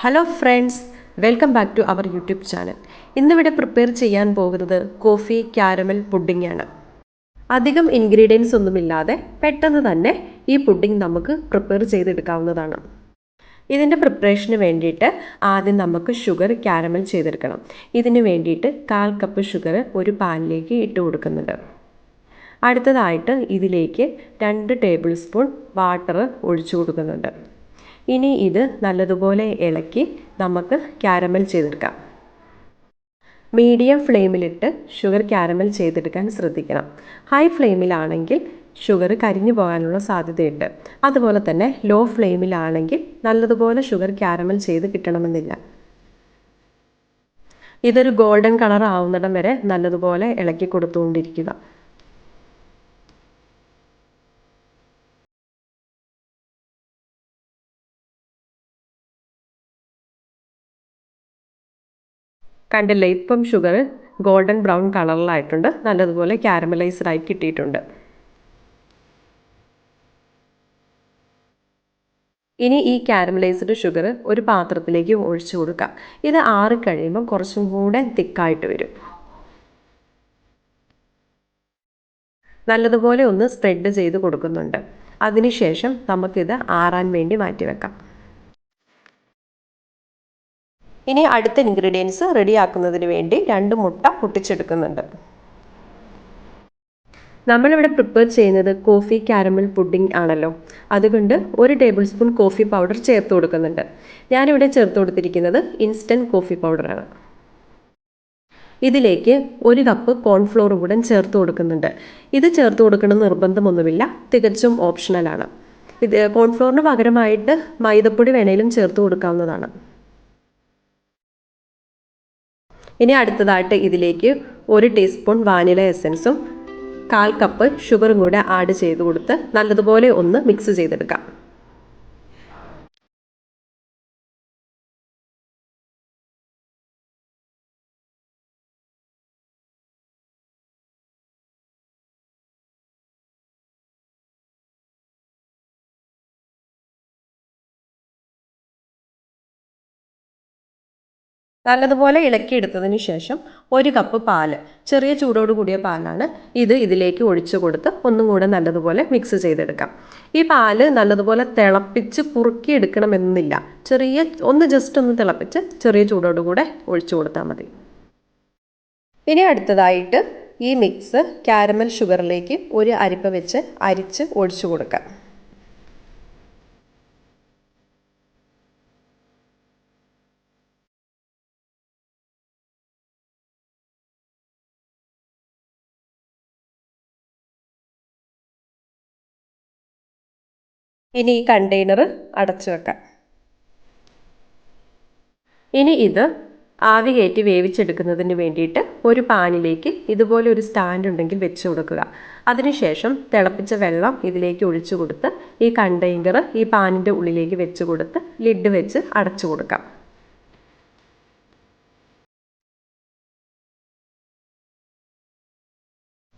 Hello friends welcome back to our YouTube channel ഇന്നിവിടെ prepare ചെയ്യാൻ പോകുന്നത് കോഫി ക്യാരമൽ പുഡിംഗ് അധികം ഇൻഗ്രീഡിയൻസ് ഒന്നുമില്ലാതെ പെട്ടെന്ന് തന്നെ ഈ പുഡിംഗ് നമുക്ക് പ്രിപ്പയർ ചെയ്തെടുക്കാവുന്നതാണ്. ഇതിന്റെ പ്രിപ്പറേഷന് വേണ്ടിയിട്ട് ആദ്യം നമുക്ക് ഷുഗർ ക്യാരമൽ ചെയ്തെടുക്കണം. ഇതിന് വേണ്ടിയിട്ട് കാൽ കപ്പ് ഷുഗർ ഒരു പാനിലേക്ക് ഇട്ട് കൊടുക്കുന്നുണ്ട്. അടുത്തതായിട്ട് ഇതിലേക്ക് രണ്ട് ടേബിൾ സ്പൂൺ വാട്ടർ ഒഴിച്ചു കൊടുക്കുന്നുണ്ട്. ഇനി ഇത് നല്ലതുപോലെ ഇളക്കി നമുക്ക് ക്യാരമൽ ചെയ്തെടുക്കാം. മീഡിയം ഫ്ലെയിമിലിട്ട് ഷുഗർ ക്യാരമൽ ചെയ്തെടുക്കാൻ ശ്രദ്ധിക്കണം. ഹൈ ഫ്ലെയിമിലാണെങ്കിൽ ഷുഗർ കരിഞ്ഞു പോകാനുള്ള സാധ്യതയുണ്ട്. അതുപോലെ തന്നെ ലോ ഫ്ലെയിമിലാണെങ്കിൽ നല്ലതുപോലെ ഷുഗർ ക്യാരമൽ ചെയ്ത് കിട്ടണമെന്നില്ല. ഇതൊരു ഗോൾഡൻ കളർ ആവുന്നിടം വരെ നല്ലതുപോലെ ഇളക്കി കൊടുത്തുകൊണ്ടിരിക്കുക. കണ്ടില്ലേ. ഇപ്പം ഷുഗർ ഗോൾഡൻ ബ്രൗൺ കളറിലായിട്ടുണ്ട് നല്ലതുപോലെ ക്യാരമലൈസ്ഡ് ആയി കിട്ടിയിട്ടുണ്ട്. ഇനി ഈ ക്യാരമലൈസ്ഡ് ഷുഗർ ഒരു പാത്രത്തിലേക്ക് ഒഴിച്ചു കൊടുക്കാം. ഇത് ആറി കഴിയുമ്പോൾ കുറച്ചും കൂടെ തിക്കായിട്ട് വരും. നല്ലതുപോലെ ഒന്ന് സ്പ്രെഡ് ചെയ്ത് കൊടുക്കുന്നുണ്ട്. അതിനുശേഷം നമുക്കിത് ആറാൻ വേണ്ടി മാറ്റിവെക്കാം. ഇനി അടുത്ത ഇൻഗ്രീഡിയൻസ് റെഡി റെഡിയാക്കുന്നതിന് വേണ്ടി രണ്ട് മുട്ട പൊട്ടിച്ചെടുക്കുന്നുണ്ട്. നമ്മളിവിടെ പ്രിപ്പയർ ചെയ്യുന്നത് കോഫി കാരമൽ പുഡിംഗ് ആണല്ലോ. അതുകൊണ്ട് ഒരു ടേബിൾ സ്പൂൺ കോഫി പൗഡർ ചേർത്ത് കൊടുക്കുന്നുണ്ട്. ഞാനിവിടെ ചേർത്ത് കൊടുത്തിരിക്കുന്നത് ഇൻസ്റ്റന്റ് കോഫി പൗഡറാണ് ഇതിലേക്ക് ഒരു കപ്പ് കോൺഫ്ലോർ കൂടെ ചേർത്ത് കൊടുക്കുന്നുണ്ട്. ഇത് ചേർത്ത് കൊടുക്കണം നിർബന്ധമൊന്നുമില്ല. തികച്ചും ഓപ്ഷണലാണ് ഇത് കോൺഫ്ലോറിന് പകരമായിട്ട് മൈദപ്പൊടി വേണേലും ചേർത്ത് കൊടുക്കാവുന്നതാണ്. ഇനി അടുത്തതായിട്ട് ഇതിലേക്ക് ഒരു ടീസ്പൂൺ വാനില എസൻസും കാൽ കപ്പ് ഷുഗറും കൂടെ ആഡ് ചെയ്ത് കൊടുത്ത് നല്ലതുപോലെ ഒന്ന് മിക്സ് ചെയ്തെടുക്കാം. നല്ലതുപോലെ ഇളക്കിയെടുത്തതിന് ശേഷം ഒരു കപ്പ് പാൽ ചെറിയ ചൂടോട് കൂടിയ പാലാണ് ഇത് ഇതിലേക്ക് ഒഴിച്ചു കൊടുത്ത് ഒന്നും കൂടെ നല്ലതുപോലെ മിക്സ് ചെയ്തെടുക്കാം. ഈ പാൽ നല്ലതുപോലെ തിളപ്പിച്ച് കുറുക്കിയെടുക്കണമെന്നില്ല ചെറിയ ഒന്ന് ജസ്റ്റ് ഒന്ന് തിളപ്പിച്ച് ചെറിയ ചൂടോട് കൂടെ ഒഴിച്ചു കൊടുത്താൽ മതി. ഇനി അടുത്തതായിട്ട് ഈ മിക്സ് കാരമൽ ഷുഗറിലേക്ക് ഒരു അരിപ്പ വെച്ച് അരിച്ച് ഒഴിച്ചു കൊടുക്കാം. ഇനി ഈ കണ്ടെയ്നർ അടച്ചു വെക്കാം. ഇനി ഇത് ആവി കയറ്റി വേവിച്ചെടുക്കുന്നതിന് വേണ്ടിയിട്ട് ഒരു പാനിലേക്ക് ഇതുപോലെ ഒരു സ്റ്റാൻഡ് ഉണ്ടെങ്കിൽ വെച്ച് കൊടുക്കുക. അതിനുശേഷം തിളപ്പിച്ച വെള്ളം ഇതിലേക്ക് ഒഴിച്ചു കൊടുത്ത് ഈ കണ്ടെയ്നർ ഈ പാനിന്റെ ഉള്ളിലേക്ക് വെച്ച് കൊടുത്ത് ലിഡ് വെച്ച് അടച്ചു കൊടുക്കാം.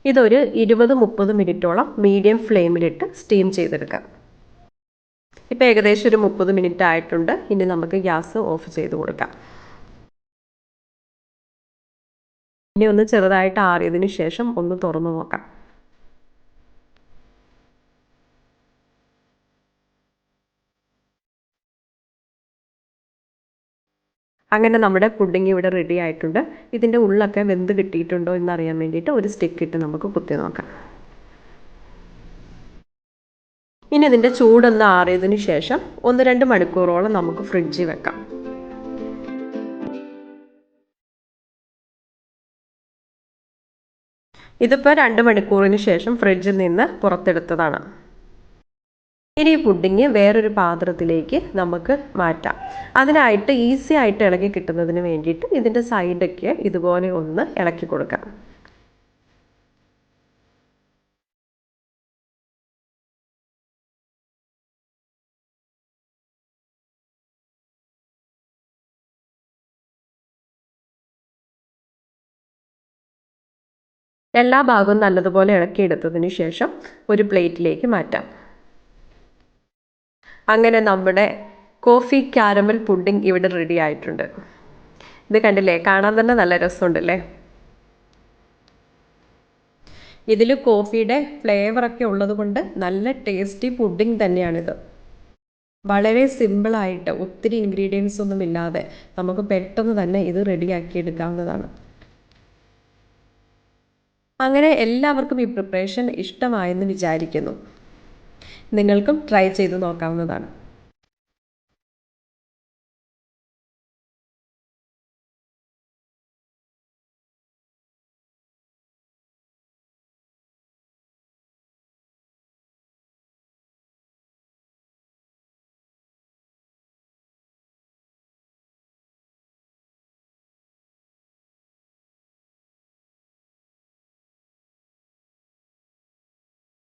ഇതൊരു ഇരുപത് മുപ്പത് മിനിറ്റോളം മീഡിയം ഫ്ലെയിമിലിട്ട് സ്റ്റീം ചെയ്തെടുക്കാം. ഇപ്പോൾ ഏകദേശം ഒരു മുപ്പത് മിനിറ്റ് ആയിട്ടുണ്ട്. ഇനി നമുക്ക് ഗ്യാസ് ഓഫ് ചെയ്ത് കൊടുക്കാം. ഇനി ഒന്ന് ചെറുതായിട്ട് ആറിയതിന് ശേഷം ഒന്ന് തുറന്നു നോക്കാം. അങ്ങനെ നമ്മുടെ പുഡിങ് ഇവിടെ റെഡി ആയിട്ടുണ്ട്. ഇതിന്റെ ഉള്ളൊക്കെ വെന്ത് കിട്ടിയിട്ടുണ്ടോ എന്നറിയാൻ വേണ്ടിയിട്ട് ഒരു സ്റ്റിക്ക് ഇട്ട് നമുക്ക് കുത്തി നോക്കാം. ഇനി ഇതിന്റെ ചൂടൊന്ന് ആറിയതിന് ശേഷം ഒന്ന് രണ്ട് മണിക്കൂറോളം നമുക്ക് ഫ്രിഡ്ജിൽ വെക്കാം. ഇതിപ്പോൾ രണ്ട് മണിക്കൂറിന് ശേഷം ഫ്രിഡ്ജിൽ നിന്ന് പുറത്തെടുത്തതാണ്. ഇനി ഈ പുഡിങ് വേറൊരു പാത്രത്തിലേക്ക് നമുക്ക് മാറ്റാം. അതിനായിട്ട് ഈസി ആയിട്ട് ഇളകി കിട്ടുന്നതിന് വേണ്ടിയിട്ട് ഇതിന്റെ സൈഡൊക്കെ ഇതുപോലെ ഒന്ന് ഇളക്കി കൊടുക്കാം. എല്ലാ ഭാഗവും നല്ലതുപോലെ ഇളക്കിയെടുത്തതിന് ശേഷം ഒരു പ്ലേറ്റിലേക്ക് മാറ്റാം. അങ്ങനെ നമ്മുടെ കോഫി ക്യാരമൽ പുഡിംഗ് ഇവിടെ റെഡി ആയിട്ടുണ്ട്. ഇത് കണ്ടില്ലേ? കാണാൻ തന്നെ നല്ല രസമുണ്ടല്ലേ? ഇതിൽ കോഫിയുടെ ഫ്ലേവറൊക്കെ ഉള്ളതുകൊണ്ട് നല്ല ടേസ്റ്റി പുഡിംഗ് തന്നെയാണിത്. വളരെ സിമ്പിളായിട്ട് ഒത്തിരി ഇൻഗ്രീഡിയൻസ് ഒന്നും ഇല്ലാതെ നമുക്ക് പെട്ടെന്ന് തന്നെ ഇത് റെഡിയാക്കി എടുക്കാവുന്നതാണ്. അങ്ങനെ എല്ലാവർക്കും ഈ പ്രിപ്പറേഷൻ ഇഷ്ടമായെന്ന് വിചാരിക്കുന്നു. നിങ്ങൾക്കും ട്രൈ ചെയ്ത് നോക്കാവുന്നതാണ്.